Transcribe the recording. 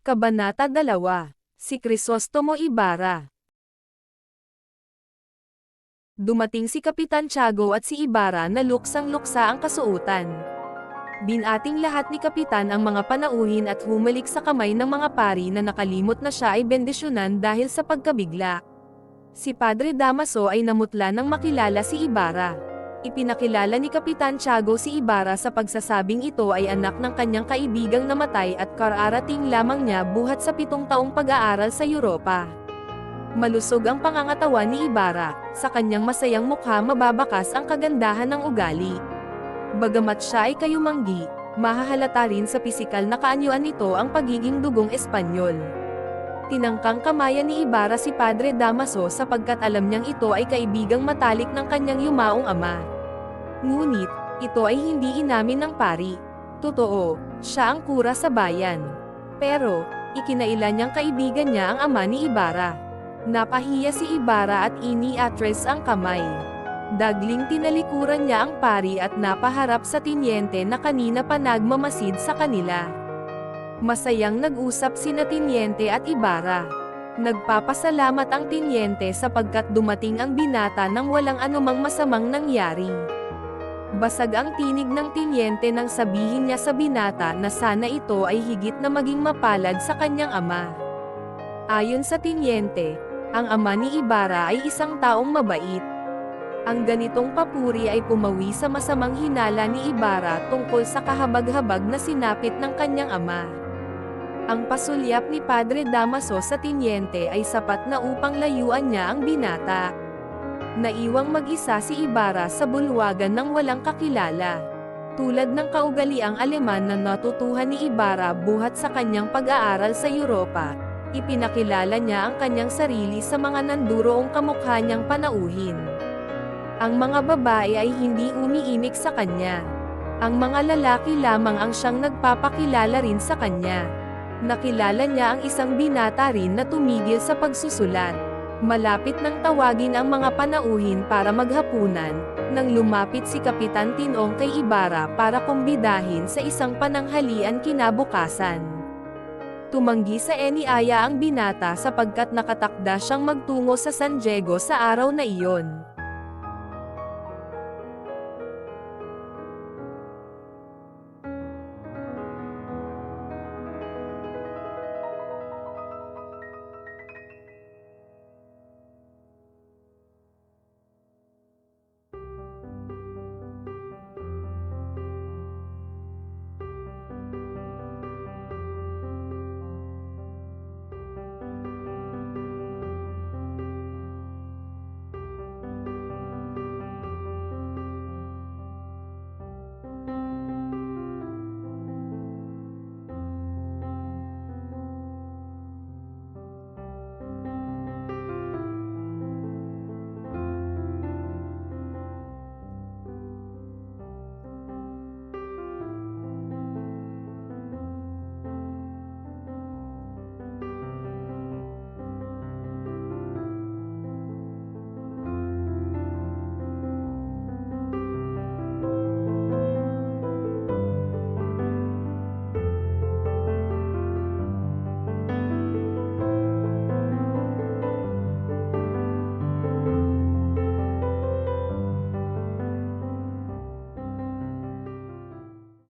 Kabanata 2. Si Crisostomo Ibarra Dumating si Kapitan Tiago at si Ibarra na luksang-luksa ang kasuutan. Binating lahat ni Kapitan ang mga panauhin at humalik sa kamay ng mga pari na nakalimot na siya ay bendisyonan dahil sa pagkabigla. Si Padre Damaso ay namutla nang makilala si Ibarra. Ipinakilala ni Kapitan Tiago si Ibarra sa pagsasabing ito ay anak ng kanyang kaibigang namatay at kararating lamang niya buhat sa pitong taong pag-aaral sa Europa. Malusog ang pangangatawan ni Ibarra, sa kanyang masayang mukha mababakas ang kagandahan ng ugali. Bagamat siya ay kayumanggi, mahahalata rin sa pisikal na kaanyuan nito ang pagiging dugong Espanyol. Tinangkang kamayan ni Ibarra si Padre Damaso sapagkat alam niyang ito ay kaibigang matalik ng kanyang yumaong ama. Ngunit, ito ay hindi inamin ng pari. Totoo, siya ang kura sa bayan. Pero, ikinailan niyang kaibigan niya ang ama ni Ibarra. Napahiya si Ibarra at ini-atres ang kamay. Dagling tinalikuran niya ang pari at napaharap sa tinyente na kanina pa nagmamasid sa kanila. Masayang nag-usap sina Tinyente at Ibarra. Nagpapasalamat ang Tinyente sapagkat dumating ang binata nang walang anumang masamang nangyari. Basag ang tinig ng Tinyente nang sabihin niya sa binata na sana ito ay higit na maging mapalad sa kanyang ama. Ayon sa Tinyente, ang ama ni Ibarra ay isang taong mabait. Ang ganitong papuri ay pumawi sa masamang hinala ni Ibarra tungkol sa kahabag-habag na sinapit ng kanyang ama. Ang pasulyap ni Padre Damaso sa tinyente ay sapat na upang layuan niya ang binata. Naiwang mag-isa si Ibarra sa bulwagan ng walang kakilala. Tulad ng kaugaliang Aleman na natutuhan ni Ibarra buhat sa kanyang pag-aaral sa Europa, ipinakilala niya ang kanyang sarili sa mga nanduroong kamukha niyang panauhin. Ang mga babae ay hindi umiimik sa kanya. Ang mga lalaki lamang ang siyang nagpapakilala rin sa kanya. Nakilala niya ang isang binata rin na tumigil sa pagsusulat. Malapit nang tawagin ang mga panauhin para maghapunan, nang lumapit si Kapitan Tinong kay Ibarra para kumbidahin sa isang pananghalian kinabukasan. Tumanggi sa Eniaya ang binata sapagkat nakatakda siyang magtungo sa San Diego sa araw na iyon.